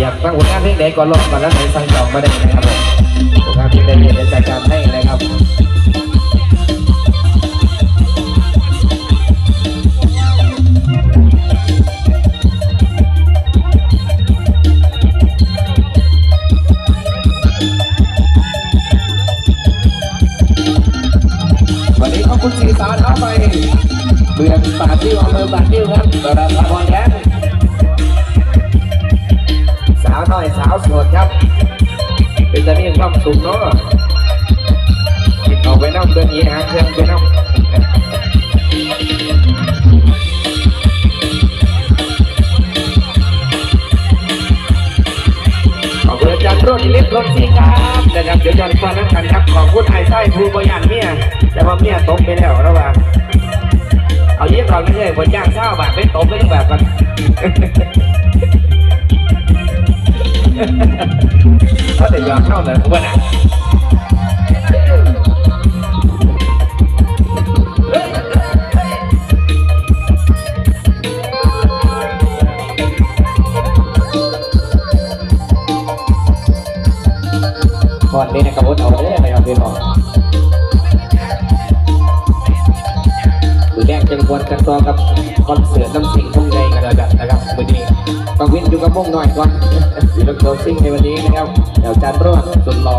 อยากฟังผลงานเพลงใดก่อนลองก่อนแล้วไหนสั่งจองมาได้นะครับผมผลงานเพลงใดเดี๋ยวจัดการให้นะครับวันนี้ขอบคุณสีสารเอาไปเมืองป่าติ้วอำเภอป่าติ้วครับรับตะวันแดนสาวน้ อยสาวโสดครับ เป็นจะมีความสุขเนาะกินเอาไปน้ำเดินยีหางเครื่องไปน้ำขอบคุณอาจารย์โรดอิเล็กรนิกส์ครับนะครับเดี๋ยวจะฟังนักกันครับขอบคุณไอ้ไส้ภูบยานเมียแต่ว่าเมียตกไปแล้วระหว่างเอาเยี่ยมก่อนไม่ใช่บนย่างเช้าบาทไม่ตกไม่ต้องแบบกัน เขาแต่ยอมเข้าเลยผมว่านะก่อนนี้นะครับผมเอาเลยนะครับพี่น้องมือแดงจังหวัดกันต่อกับคอนเสิร์ตน้ำสิงห์ทุ่งในกันแล้วกันนะครับ มือนี้ต้องวินอยู่กับวงหน่อยก่อนอยู่กับโคซิ่งในวันนี้นะครับเดี๋ยวจานรอดสุดรอ